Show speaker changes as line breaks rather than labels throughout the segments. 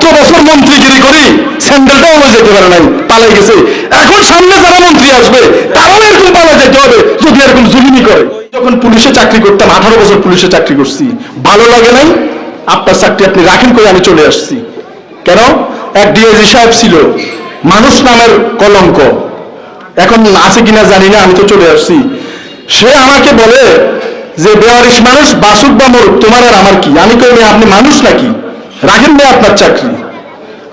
সতেরো বছর মন্ত্রীগিরি করি স্যান্ডেলটাও আমার যেতে পারে নাই, পালাই গেছে। এখন সামনে যারা মন্ত্রী আসবে, তারাও এরকম পালা যেতে হবে, যদি এরকম জুলুমি করে। যখন পুলিশে চাকরি করতাম, আঠারো বছর পুলিশে চাকরি করছি। ভালো লাগে নাই? আপনার চাকরি আপনি রাখেন করে আমি চলে আসছি। কেন? এক ডিআইজি সাহেব ছিল, মানুষ নামের কলঙ্ক। এখন আছে কিনা জানি না, আমি তো চলে আসছি। সে আমাকে বলে যে, বেয়ারিশ মানুষ, বাসুক বা মরুক, তোমার আর আমার কি? আমি কই, আপনি মানুষ নাকি? রাখেন না আপনার চাকরি।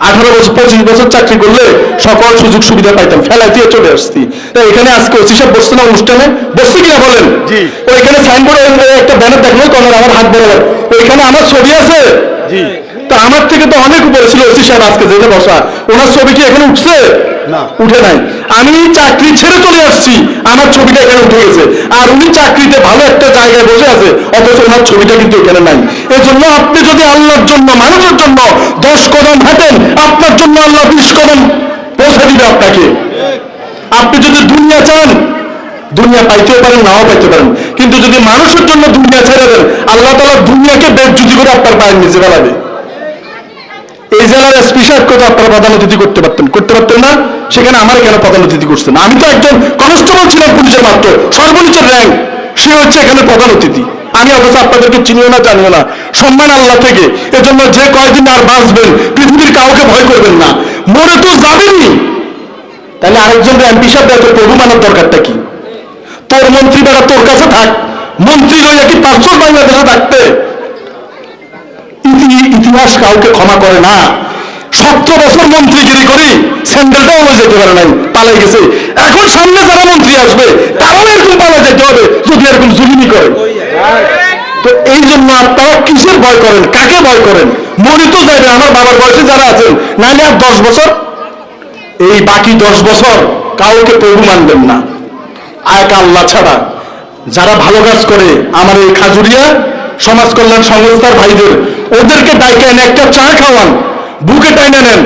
আঠারো বছর পঁচিশ বছর চাকরি করলে সকল সুযোগ সুবিধা পাইতাম। ফেলাই দিয়ে চলে আসছি। এখানে আজকে ওসি সাহেব বসছে না অনুষ্ঠানে? বসছে কিনা বলেন। ওইখানে সাইনবোর্ডে একটা ব্যানার দেখল কর্নার আমার হাত বরাবর। ওইখানে আমার ছবি আছে?
জি।
তা আমার থেকে তো অনেক উপরে ছিল ওসি সাহেব আজকে যেটা বসা। ওনার ছবি কি এখানে উঠছে?
না।
উঠে নাই। আমি চাকরি ছেড়ে চলে আসছি। আমার ছবিটা এখানে উঠে গেছে। আর উনি চাকরিতে ভালো একটা জায়গায় বসে আছে, অথচ ওনার ছবিটা কিন্তু এখানে নাই। এই জন্য আপনি যদি আল্লাহর জন্য, মানুষের জন্য দশ কদম হাঁটেন, আপনার জন্য আল্লাহ বিশ কদম পৌঁছে দিবে আপনাকে। আপনি যদি দুনিয়া চান, দুনিয়া পাইতেও পারেন, নাও পাইতে পারেন। কিন্তু যদি মানুষের জন্য দুনিয়া ছেড়ে দেন, আল্লাহ তালা দুনিয়াকে বেজ্জুতি করে আপনার পায়ের নিচে ফেলাবে। এই জেলার সাহেবকে তো আপনারা প্রধান অতিথি করতে পারতেন? করতে পারতেন না? সেখানে আমার কেন প্রধান অতিথি করছেন? আমি তো একজন কনস্টেবল সর্বনিচের র্যাঙ্ক সে হচ্ছে এখানে প্রধান অতিথি। আমি অথচ আপনাদেরকে চিনিও না, জানিও না। সম্মান আল্লাহ থেকে। এজন্য যে কয়দিন আর বাঁচবেন, পৃথিবীর কাউকে ভয় করবেন না। মরে তো যাবেনই। তাহলে আরেকজন এমপি সাহেব এত প্রভু মানার দরকারটা কি? তোর মন্ত্রী বেড়া তোর কাছে থাক। মন্ত্রী রইয়া কি পাঁচশো বাংলাদেশে থাকতে ইতিহাস কাউকে ক্ষমা করে না। সতেরো বছর মন্ত্রীগিরি করি, স্যান্ডেলটাও যেতে পারে নাই, পালাই গেছে। এখন সামনে যারা মন্ত্রী আসবে তারাও এরকম পালা যেতে হবে যদি এরকম জুলুমি করে। তো এই জন্য আপনারা কিসের ভয় করেন? কাকে ভয় করেন? মরি তো যাবে আমার বাবার বয়সে যারা আছেন, নাহলে আর দশ বছর? এই বাকি দশ বছর কাউকে প্রভু মানবেন না। এক আল্লাহ ছাড়া। যারা ভালো কাজ করে, আমার এই খাজুরিয়া সমাজ কল্যাণ সংস্থার ভাইদের, ওদেরকে ডাইকে এনে একটা চা খাওয়ান, বুকে টাইনে নেন।